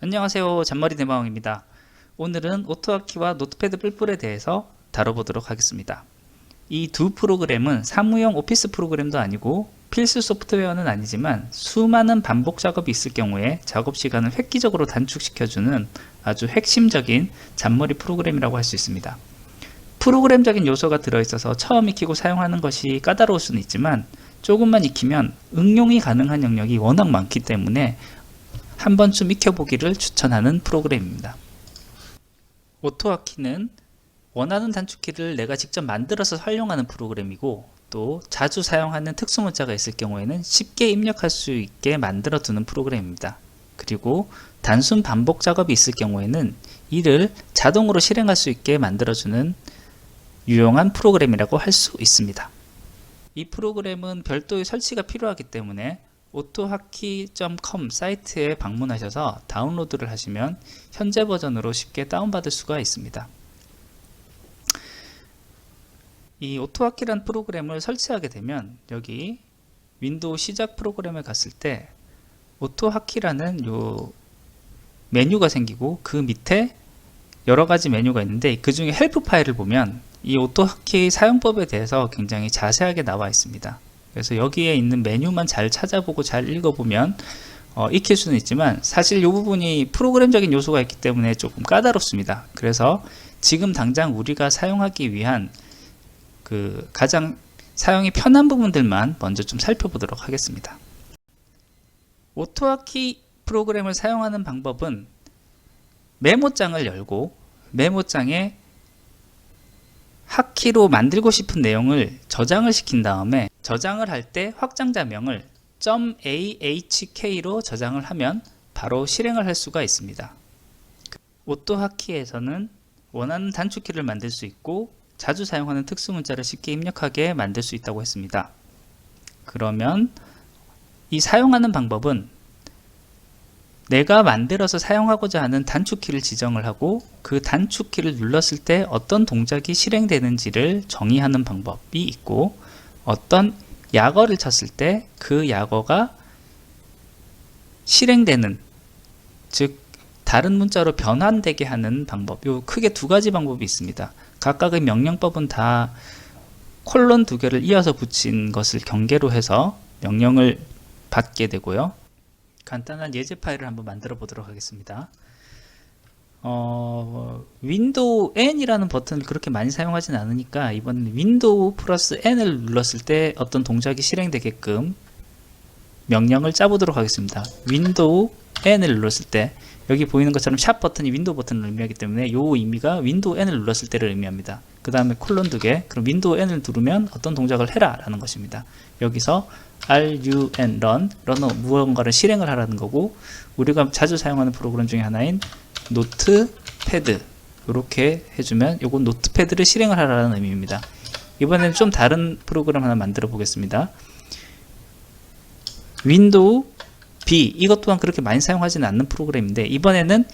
안녕하세요. 잔머리 대마왕입니다. 오늘은 오토아키와 노트패드 뿔뿔에 대해서 다뤄보도록 하겠습니다. 이 두 프로그램은 사무용 오피스 프로그램도 아니고 필수 소프트웨어는 아니지만 수많은 반복 작업이 있을 경우에 작업 시간을 획기적으로 단축시켜주는 아주 핵심적인 잔머리 프로그램이라고 할 수 있습니다. 프로그램적인 요소가 들어있어서 처음 익히고 사용하는 것이 까다로울 수는 있지만 조금만 익히면 응용이 가능한 영역이 워낙 많기 때문에 한 번쯤 익혀보기를 추천하는 프로그램입니다. 오토아키는 원하는 단축키를 내가 직접 만들어서 활용하는 프로그램이고 또 자주 사용하는 특수 문자가 있을 경우에는 쉽게 입력할 수 있게 만들어 두는 프로그램입니다. 그리고 단순 반복 작업이 있을 경우에는 이를 자동으로 실행할 수 있게 만들어주는 유용한 프로그램이라고 할 수 있습니다. 이 프로그램은 별도의 설치가 필요하기 때문에 오토하키.com 사이트에 방문하셔서 다운로드를 하시면 현재 버전으로 쉽게 다운받을 수가 있습니다. 이 오토하키란 프로그램을 설치하게 되면 여기 윈도우 시작 프로그램에 갔을 때 오토하키라는 요 메뉴가 생기고 그 밑에 여러 가지 메뉴가 있는데 그 중에 헬프 파일을 보면 이 오토하키 사용법에 대해서 굉장히 자세하게 나와 있습니다. 그래서 여기에 있는 메뉴만 잘 찾아보고 잘 읽어보면 어, 익힐 수는 있지만 사실 이 부분이 프로그램적인 요소가 있기 때문에 조금 까다롭습니다. 그래서 지금 당장 우리가 사용하기 위한 그 가장 사용이 편한 부분들만 먼저 좀 살펴보도록 하겠습니다. 오토하키 프로그램을 사용하는 방법은 메모장을 열고 메모장에 하키로 만들고 싶은 내용을 저장을 시킨 다음에 저장을 할 때 확장자명을 .ahk로 저장을 하면 바로 실행을 할 수가 있습니다. 오토하키에서는 원하는 단축키를 만들 수 있고 자주 사용하는 특수 문자를 쉽게 입력하게 만들 수 있다고 했습니다. 그러면 이 사용하는 방법은 내가 만들어서 사용하고자 하는 단축키를 지정을 하고 그 단축키를 눌렀을 때 어떤 동작이 실행되는지를 정의하는 방법이 있고 어떤 약어를 쳤을 때 그 약어가 실행되는 즉 다른 문자로 변환되게 하는 방법 요 크게 두 가지 방법이 있습니다. 각각의 명령법은 다 콜론 두 개를 이어서 붙인 것을 경계로 해서 명령을 받게 되고요. 간단한 예제 파일을 한번 만들어 보도록 하겠습니다 어, 윈도우 N이라는 버튼을 그렇게 많이 사용하진 않으니까 이번에는 윈도우 플러스 N을 눌렀을 때 어떤 동작이 실행되게끔 명령을 짜보도록 하겠습니다. 윈도우 N을 눌렀을 때 여기 보이는 것처럼 샵 버튼이 윈도우 버튼을 의미하기 때문에 이 의미가 윈도우 N을 눌렀을 때를 의미합니다. 그 다음에 콜론 두 개, 그럼 윈도우 N을 누르면 어떤 동작을 해라 라는 것입니다. 여기서 run, run, run 무언가를 실행을 하라는 거고 우리가 자주 사용하는 프로그램 중에 하나인 노트 패드 이렇게 해주면 요건 노트패드를 실행을 하라는 의미입니다. 이번에는 좀 다른 프로그램 하나 만들어 보겠습니다. 윈도우 B 이것 또한 그렇게 많이 사용하지는 않는 프로그램인데 이번에는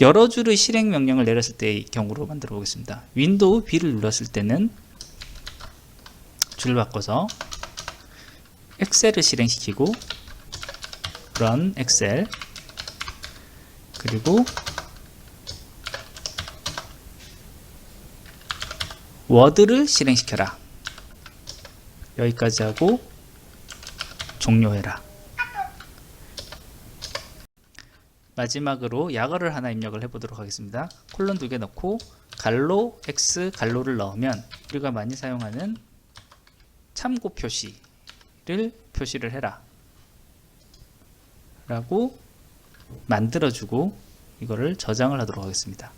여러 줄의 실행 명령을 내렸을 때의 경우로 만들어 보겠습니다. 윈도우 B를 눌렀을 때는 줄을 바꿔서 엑셀을 실행시키고 run 엑셀 그리고 워드를 실행시켜라. 여기까지 하고 종료해라. 마지막으로 약어를 하나 입력을 해보도록 하겠습니다. 콜론 두 개 넣고 갈로 x 갈로를 넣으면 우리가 많이 사용하는 참고 표시를 표시를 해라 라고 만들어주고 이거를 저장을 하도록 하겠습니다.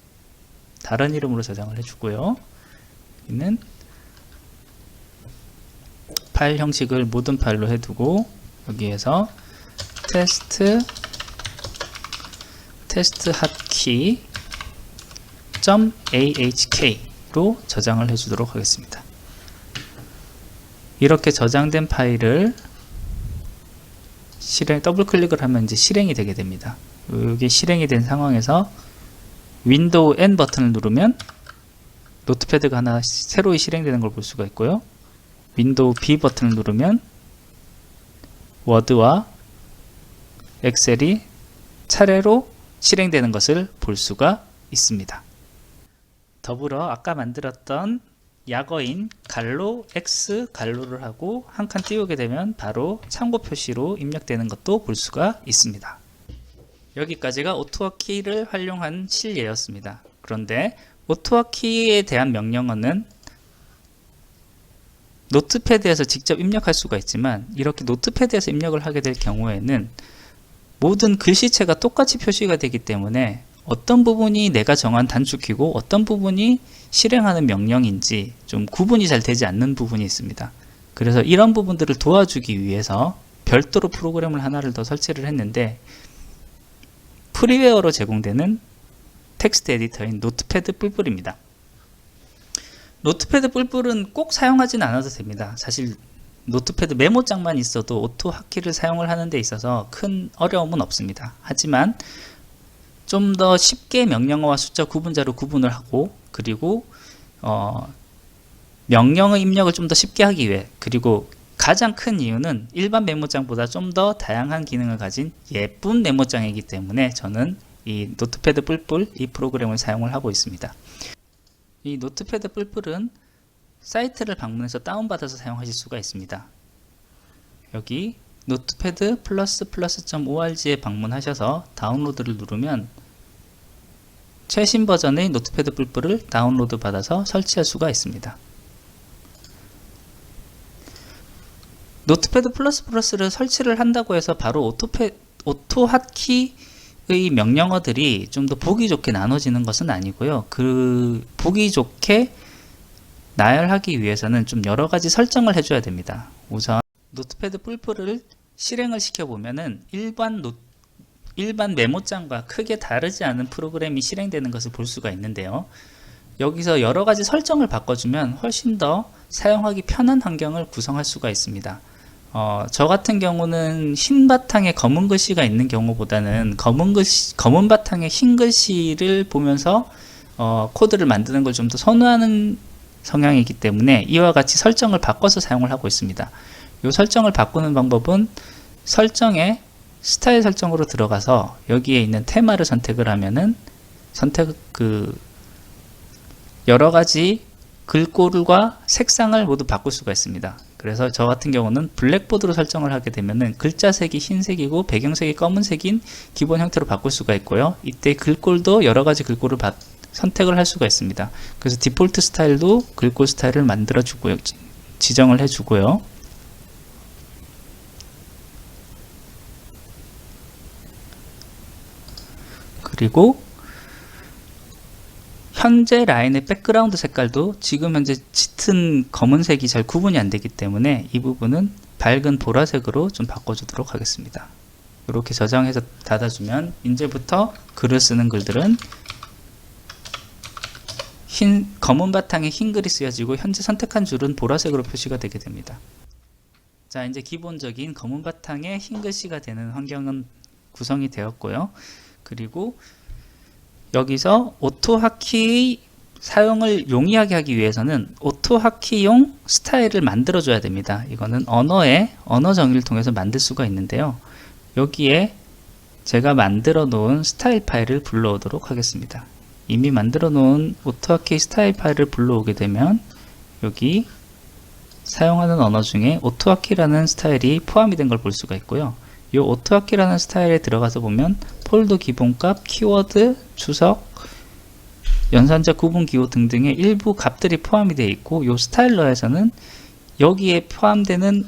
다른 이름으로 저장을 해주고요. 여기는 파일 형식을 모든 파일로 해두고 여기에서 테스트 테스트 핫키 .ahk로 저장을 해주도록 하겠습니다. 이렇게 저장된 파일을 실행 더블 클릭을 하면 이제 실행이 되게 됩니다. 이게 실행이 된 상황에서 윈도우 N 버튼을 누르면 노트패드가 하나 새로 실행되는 걸 볼 수가 있고요. 윈도우 B 버튼을 누르면 워드와 엑셀이 차례로 실행되는 것을 볼 수가 있습니다. 더불어 아까 만들었던 약어인 갈로 X 갈로를 하고 한 칸 띄우게 되면 바로 참고 표시로 입력되는 것도 볼 수가 있습니다. 여기까지가 오토워키를 활용한 실예였습니다. 그런데 오토워키에 대한 명령어는 노트패드에서 직접 입력할 수가 있지만 이렇게 노트패드에서 입력을 하게 될 경우에는 모든 글씨체가 똑같이 표시가 되기 때문에 어떤 부분이 내가 정한 단축키고 어떤 부분이 실행하는 명령인지 좀 구분이 잘 되지 않는 부분이 있습니다. 그래서 이런 부분들을 도와주기 위해서 별도로 프로그램을 하나를 더 설치를 했는데 프리웨어로 제공되는 텍스트 에디터인 노트패드 뿔뿔입니다. 노트패드 뿔뿔은 꼭 사용하진 않아도 됩니다. 사실 노트패드 메모장만 있어도 오토 하키를 사용을 하는 데 있어서 큰 어려움은 없습니다. 하지만 좀 더 쉽게 명령어와 숫자 구분자로 구분을 하고 그리고 어, 명령의 입력을 좀 더 쉽게 하기 위해 그리고 가장 큰 이유는 일반 메모장보다 좀 더 다양한 기능을 가진 예쁜 메모장이기 때문에 저는 이 노트패드 뿔뿔 이 프로그램을 사용을 하고 있습니다. 이 노트패드 뿔뿔은 사이트를 방문해서 다운받아서 사용하실 수가 있습니다. 여기 노트패드 플러스 플러스.org에 방문하셔서 다운로드를 누르면 최신 버전의 노트패드 뿔뿔을 다운로드 받아서 설치할 수가 있습니다. 노트패드 플러스 플러스를 설치를 한다고 해서 바로 오토패, 오토 핫키 의 명령어들이 좀 더 보기 좋게 나눠지는 것은 아니고요. 그 보기 좋게 나열하기 위해서는 좀 여러 가지 설정을 해줘야 됩니다. 우선 노트패드 뿔뿔을 실행을 시켜보면은 일반 노, 일반 메모장과 크게 다르지 않은 프로그램이 실행되는 것을 볼 수가 있는데요. 여기서 여러 가지 설정을 바꿔주면 훨씬 더 사용하기 편한 환경을 구성할 수가 있습니다. 어, 저 같은 경우는 흰 바탕에 검은 글씨가 있는 경우보다는 검은 글씨, 검은 바탕에 흰 글씨를 보면서 어, 코드를 만드는 걸 좀 더 선호하는 성향이기 때문에 이와 같이 설정을 바꿔서 사용을 하고 있습니다. 이 설정을 바꾸는 방법은 설정에 스타일 설정으로 들어가서 여기에 있는 테마를 선택을 하면은 선택 그 여러 가지 글꼴과 색상을 모두 바꿀 수가 있습니다. 그래서 저 같은 경우는 블랙보드로 설정을 하게 되면은 글자 색이 흰색이고 배경색이 검은색인 기본 형태로 바꿀 수가 있고요. 이때 글꼴도 여러 가지 글꼴을 바, 선택을 할 수가 있습니다. 그래서 디폴트 스타일도 글꼴 스타일을 만들어 주고요. 지정을 해 주고요. 그리고 현재 라인의 백그라운드 색깔도 지금 현재 짙은 검은색이 잘 구분이 안 되기 때문에 이 부분은 밝은 보라색으로 좀 바꿔주도록 하겠습니다. 이렇게 저장해서 닫아주면 이제부터 글을 쓰는 글들은 흰 검은 바탕에 흰 글이 쓰여지고 현재 선택한 줄은 보라색으로 표시가 되게 됩니다. 자 이제 기본적인 검은 바탕에 흰 글씨가 되는 환경은 구성이 되었고요. 그리고 여기서 오토하키의 사용을 용이하게 하기 위해서는 오토하키용 스타일을 만들어 줘야 됩니다. 이거는 언어의 언어 정의를 통해서 만들 수가 있는데요. 여기에 제가 만들어 놓은 스타일 파일을 불러오도록 하겠습니다. 이미 만들어 놓은 오토하키 스타일 파일을 불러오게 되면 여기 사용하는 언어 중에 오토하키라는 스타일이 포함이 된 걸 볼 수가 있고요. 이 오토하키라는 스타일에 들어가서 보면 폴더 기본값, 키워드, 주석, 연산자 구분 기호 등등의 일부 값들이 포함이 되어 있고 이 스타일러에서는 여기에 포함되는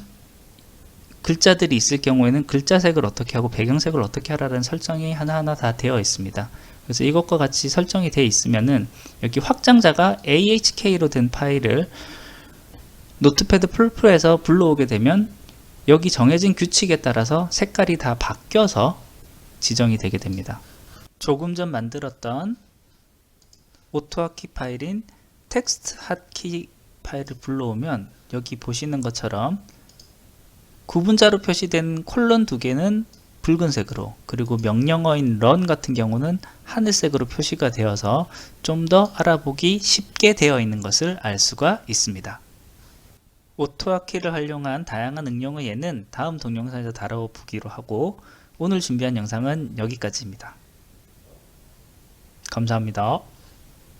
글자들이 있을 경우에는 글자색을 어떻게 하고 배경색을 어떻게 하라는 설정이 하나하나 다 되어 있습니다. 그래서 이것과 같이 설정이 되어 있으면은 여기 확장자가 AHK로 된 파일을 노트패드 풀프에서 불러오게 되면 여기 정해진 규칙에 따라서 색깔이 다 바뀌어서 지정이 되게 됩니다. 조금 전 만들었던 오토하키 파일인 텍스트 핫키 파일을 불러오면 여기 보시는 것처럼 구분자로 표시된 콜론 두 개는 붉은색으로 그리고 명령어인 run 같은 경우는 하늘색으로 표시가 되어서 좀 더 알아보기 쉽게 되어 있는 것을 알 수가 있습니다. 오토아키를 활용한 다양한 응용의 예는 다음 동영상에서 다뤄보기로 하고 오늘 준비한 영상은 여기까지입니다. 감사합니다.